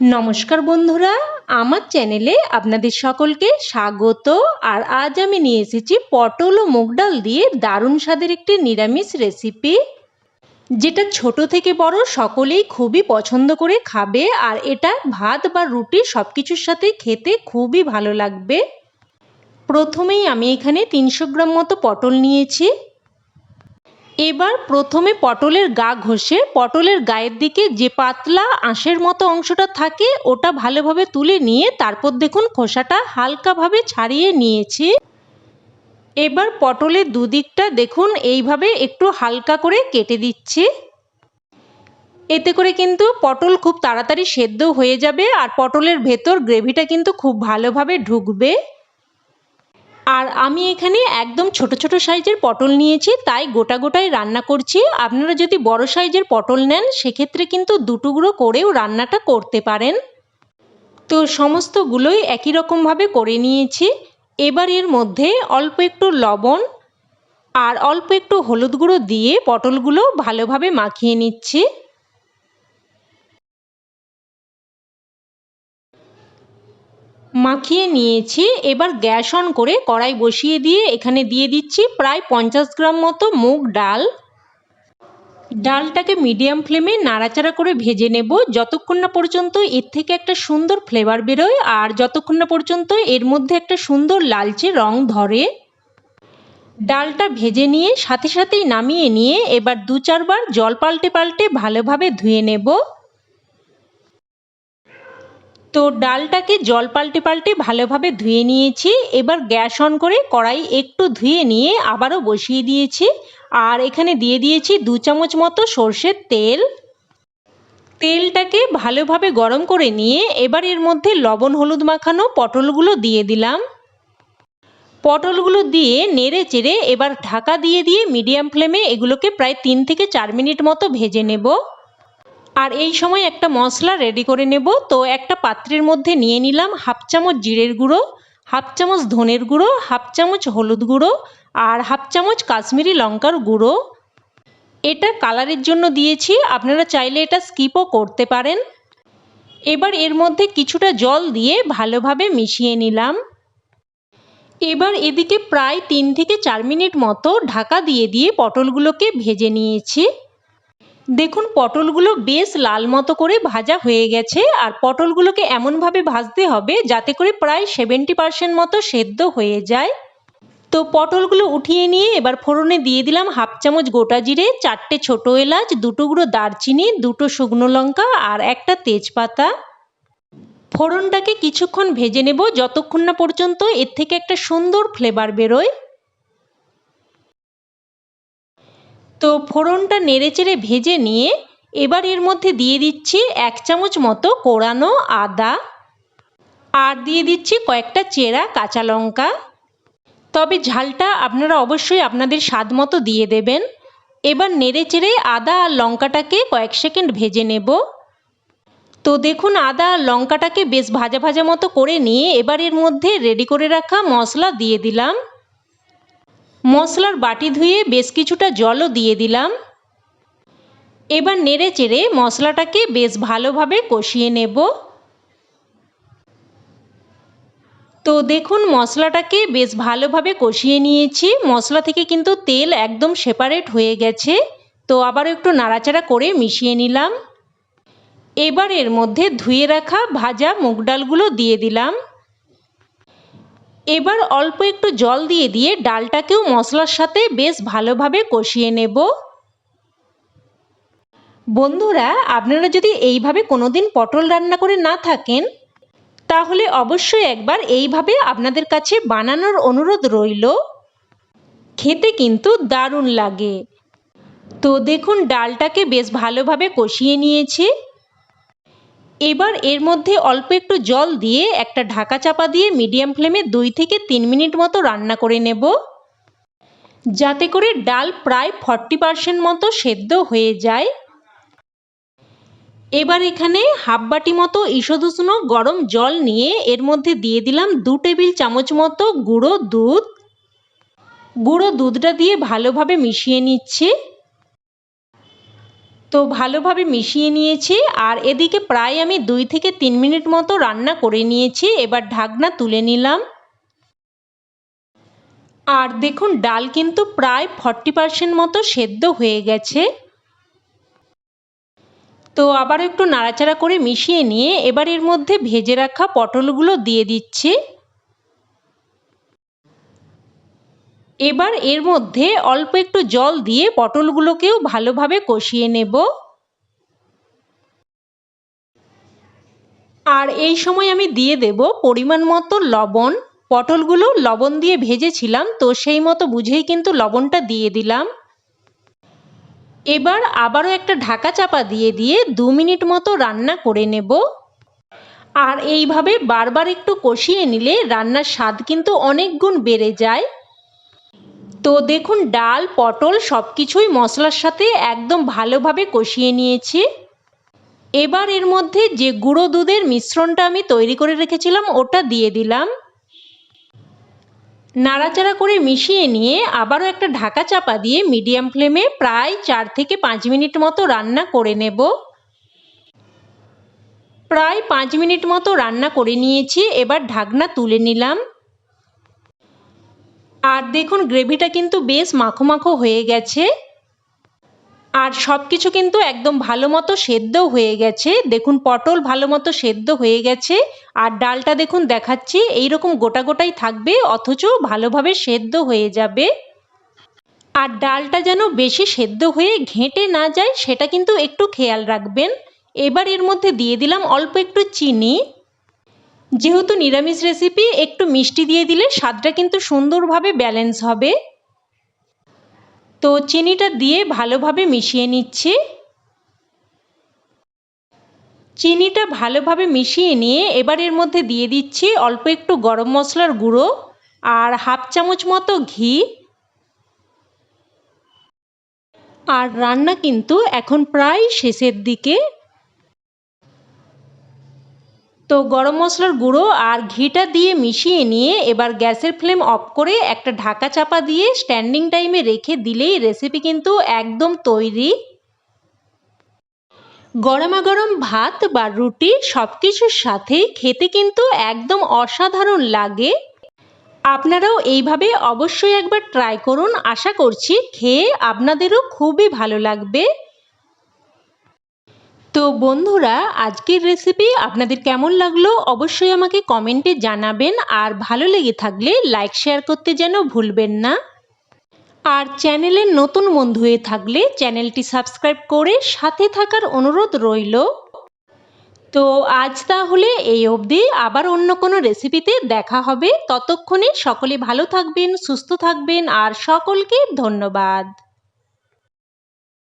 নমস্কার বন্ধুরা, আমার চ্যানেলে আপনাদের সকলকে স্বাগত। আর আজ আমি নিয়ে এসেছি পটল ও মুগ ডাল দিয়ে দারুণ স্বাদের একটি নিরামিষ রেসিপি যেটা ছোট থেকে বড় সকলেই খুবই পছন্দ করে খাবে, আর এটা ভাত বা রুটি সব কিছুর সাথে খেতে খুবই ভালো লাগবে। প্রথমেই আমি এখানে তিনশো গ্রাম মতো পটল নিয়েছি। এবার প্রথমে পটলের গা ঘষে পটলের গায়ের দিকে যে পাতলা আঁশের মতো অংশটা থাকে, ওটা ভালোভাবে তুলে নিয়ে তারপর দেখুন খোসাটা হালকাভাবে ছাড়িয়ে নিয়েছি। এবার পটলের দুদিকটা দেখুন এইভাবে একটু হালকা করে কেটে দিচ্ছি। এতে করে কিন্তু পটল খুব তাড়াতাড়ি সেদ্ধ হয়ে যাবে আর পটলের ভেতর গ্রেভিটা কিন্তু খুব ভালোভাবে ঢুকবে। আর আমি এখানে একদম ছোট ছোট সাইজের পটল নিয়েছি, তাই গোটা গোটাই রান্না করছি। আপনারা যদি বড় সাইজের পটল নেন, সেক্ষেত্রে কিন্তু দুটুকরো করেও রান্নাটা করতে পারেন। তো সমস্তগুলোই একই রকমভাবে করে নিয়েছি। এবার এর মধ্যে অল্প একটু লবণ আর অল্প একটু হলুদ গুঁড়ো দিয়ে পটলগুলো ভালোভাবে মাখিয়ে নিচ্ছি। মাখিয়ে নিয়েছি, এবার গ্যাস অন করে কড়াই বসিয়ে দিয়ে এখানে দিয়ে দিচ্ছি প্রায় পঞ্চাশ গ্রাম মতো মুগ ডাল। ডালটাকে মিডিয়াম ফ্লেমে নাড়াচাড়া করে ভেজে নেব। যতক্ষণ না পর্যন্ত এর থেকে একটা সুন্দর ফ্লেভার বেরোয় আর যতক্ষণ না পর্যন্ত এর মধ্যে একটা সুন্দর লালচে রং ধরে। ডালটা ভেজে নিয়ে সাথে সাথেই নামিয়ে নিয়ে এবার দু চারবার জল পাল্টে পাল্টে ভালোভাবে ধুয়ে নেব। তো ডালটাকে জল পাল্টে পাল্টে ভালোভাবে ধুয়ে নিয়েছি। এবার গ্যাস অন করে কড়াই একটু ধুয়ে নিয়ে আবারও বসিয়ে দিয়েছি। আর এখানে দিয়ে দিয়েছি দু চামচ মতো সর্ষের তেল। তেলটাকে ভালোভাবে গরম করে নিয়ে এবার এর মধ্যে লবণ, হলুদ মাখানো পটলগুলো দিয়ে দিলাম। পটলগুলো দিয়ে নেড়ে চেড়ে এবার ঢাকা দিয়ে দিয়ে মিডিয়াম ফ্লেমে এগুলোকে প্রায় তিন থেকে চার মিনিট মতো ভেজে নেব। আর এই সময় একটা মশলা রেডি করে নেব। তো একটা পাত্রের মধ্যে নিয়ে নিলাম হাফ চামচ জিরের গুঁড়ো, হাফ চামচ ধনের গুঁড়ো, হাফ চামচ হলুদ গুঁড়ো আর হাফ চামচ কাশ্মীরি লঙ্কার গুঁড়ো। এটা কালারের জন্য দিয়েছি, আপনারা চাইলে এটা স্কিপও করতে পারেন। এবার এর মধ্যে কিছুটা জল দিয়ে ভালোভাবে মিশিয়ে নিলাম। এবার এদিকে প্রায় তিন থেকে চার মিনিট মতো ঢাকা দিয়ে দিয়ে পটলগুলোকে ভেজে নিয়েছি। দেখুন, পটলগুলো বেশ লাল মতো করে ভাজা হয়ে গেছে আর পটলগুলোকে এমনভাবে ভাজতে হবে যাতে করে প্রায় সেভেন্টি পার্সেন্ট মতো সেদ্ধ হয়ে যায়। তো পটলগুলো উঠিয়ে নিয়ে এবার ফোড়নে দিয়ে দিলাম হাফ চামচ গোটা জিরে, চারটে ছোট এলাচ, দুটো গুঁড়ো দারচিনি, দুটো শুকনো লঙ্কা আর একটা তেজপাতা। ফোড়নটাকে কিছুক্ষণ ভেজে নেব যতক্ষণ না পর্যন্ত এর থেকে একটা সুন্দর ফ্লেভার বেরোয়। তো ফোড়নটা নেড়েচেড়ে ভেজে নিয়ে এবার এর মধ্যে দিয়ে দিচ্ছি এক চামচ মতো কোড়ানো আদা আর দিয়ে দিচ্ছি কয়েকটা চেরা কাঁচা লঙ্কা। তবে ঝালটা আপনারা অবশ্যই আপনাদের স্বাদ মতো দিয়ে দেবেন। এবার নেড়ে চেড়ে আদা আর লঙ্কাটাকে কয়েক সেকেন্ড ভেজে নেব। তো দেখুন, আদা আর লঙ্কাটাকে বেশ ভাজা ভাজা মতো করে নিয়ে এবার এর মধ্যে রেডি করে রাখা মশলা দিয়ে দিলাম। মশলার বাটি ধুয়ে বেশ কিছুটা জলও দিয়ে দিলাম। এবার নেড়ে চেড়ে মশলাটাকে বেশ ভালোভাবে কষিয়ে নেব। তো দেখুন, মশলাটাকে বেশ ভালোভাবে কষিয়ে নিয়েছি। মশলা থেকে কিন্তু তেল একদম সেপারেট হয়ে গেছে। তো আবার একটু নাড়াচাড়া করে মিশিয়ে নিলাম। এবার এর মধ্যে ধুয়ে রাখা ভাজা মুগ ডালগুলো দিয়ে দিলাম। এবার অল্প একটু জল দিয়ে দিয়ে ডালটাকেও মশলার সাথে বেশ ভালোভাবে কষিয়ে নেব। বন্ধুরা, আপনারা যদি এইভাবে কোনোদিন পটল রান্না করে না থাকেন, তাহলে অবশ্যই একবার এইভাবে আপনাদের কাছে বানানোর অনুরোধ রইল। খেতে কিন্তু দারুণ লাগে। তো দেখুন, ডালটাকে বেশ ভালোভাবে কষিয়ে নিয়েছি। এবার এর মধ্যে অল্প একটু জল দিয়ে একটা ঢাকা চাপা দিয়ে মিডিয়াম ফ্লেমে দুই থেকে তিন মিনিট মতো রান্না করে নেব। যাতে করে ডাল প্রায় ফর্টি পারসেন্ট মতো সেদ্ধ হয়ে যায়। এবার এখানে হাফ বাটি মতো ঈষদুষ্ণ গরম জল নিয়ে এর মধ্যে দিয়ে দিলাম দু টেবিল চামচ মতো গুঁড়ো দুধ। গুঁড়ো দুধটা দিয়ে ভালোভাবে মিশিয়ে নিচ্ছি। তো ভালোভাবে মিশিয়ে নিয়েছি আর এদিকে প্রায় আমি দুই থেকে তিন মিনিট মতো রান্না করে নিয়েছি, এবার ঢাকনা তুলে নিলাম। আর দেখুন, ডাল কিন্তু প্রায় ফর্টি পার্সেন্ট মতো সেদ্ধ হয়ে গেছে। তো আবার একটু নাড়াচাড়া করে মিশিয়ে নিয়ে এবার এর মধ্যে ভেজে রাখা পটলগুলো দিয়ে দিচ্ছি। এবার এর মধ্যে অল্প একটু জল দিয়ে পটলগুলোকেও ভালোভাবে কষিয়ে নেব। আর এই সময় আমি দিয়ে দেব পরিমাণ মতো লবণ। পটলগুলো লবণ দিয়ে ভেজেছিলাম, তো সেই মতো বুঝেই কিন্তু লবণটা দিয়ে দিলাম। এবার আবারও একটা ঢাকা চাপা দিয়ে দিয়ে দু মিনিট মতো রান্না করে নেব। আর এইভাবে বারবার একটু কষিয়ে নিলে রান্নার স্বাদ কিন্তু অনেক গুণ বেড়ে যায়। তো দেখুন, ডাল, পটল সব কিছুই মশলার সাথে একদম ভালোভাবে কষিয়ে নিয়েছি। এবার এর মধ্যে যে গুঁড়ো দুধের মিশ্রণটা আমি তৈরি করে রেখেছিলাম, ওটা দিয়ে দিলাম। নাড়াচাড়া করে মিশিয়ে নিয়ে আবারও একটা ঢাকা চাপা দিয়ে মিডিয়াম ফ্লেমে প্রায় চার থেকে পাঁচ মিনিট মতো রান্না করে নেব। প্রায় পাঁচ মিনিট মতো রান্না করে নিয়েছি, এবার ঢাকনা তুলে নিলাম। আর দেখুন, গ্রেভিটা কিন্তু বেশ মাখো মাখো হয়ে গেছে। আর সব কিছু কিন্তু একদম ভালো মতো সেদ্ধও হয়ে গেছে। দেখুন, পটল ভালো মতো সেদ্ধ হয়ে গেছে। আর ডালটা দেখুন, দেখাচ্ছি, এইরকম গোটা গোটাই থাকবে, অথচ ভালোভাবে সেদ্ধ হয়ে যাবে। আর ডালটা যেন বেশি সেদ্ধ হয়ে ঘেঁটে না যায়, সেটা কিন্তু একটু খেয়াল রাখবেন। এবার এর মধ্যে দিয়ে দিলাম অল্প একটু চিনি। যেহেতু নিরামিষ রেসিপি একটু মিষ্টি দিয়ে দিলে স্বাদটা কিন্তু সুন্দরভাবে ব্যালেন্স হবে। তো চিনিটা দিয়ে ভালোভাবে মিশিয়ে নিচ্ছি। চিনিটা ভালোভাবে মিশিয়ে নিয়ে এবার এর মধ্যে দিয়ে দিচ্ছি অল্প একটু গরম মশলার গুঁড়ো আর হাফ চামচ মতো ঘি। আর রান্না কিন্তু এখন প্রায় শেষের দিকে। তো গরম মশলার গুঁড়ো আর ঘিটা দিয়ে মিশিয়ে নিয়ে এবার গ্যাসের ফ্লেম অফ করে একটা ঢাকা চাপা দিয়ে স্ট্যান্ডিং টাইমে রেখে দিলেই রেসিপি কিন্তু একদম তৈরি। গরমা গরম ভাত বা রুটি সব কিছুর সাথে খেতে কিন্তু একদম অসাধারণ লাগে। আপনারাও এইভাবে অবশ্যই একবার ট্রাই করুন। আশা করছি খেয়ে আপনাদেরও খুবই ভালো লাগবে। তো বন্ধুরা, আজকের রেসিপি আপনাদের কেমন লাগল অবশ্যই আমাকে কমেন্টে জানাবেন। আর ভালো লেগে থাকলে লাইক শেয়ার করতে যেন ভুলবেন না। আর চ্যানেলের নতুন বন্ধু হয়ে থাকলে চ্যানেলটি সাবস্ক্রাইব করে সাথে থাকার অনুরোধ রইল। তো আজ তাহলে এই অবধি। আবার অন্য কোনো রেসিপিতে দেখা হবে। ততক্ষণে সকলে ভালো থাকবেন, সুস্থ থাকবেন। আর সকলকে ধন্যবাদ।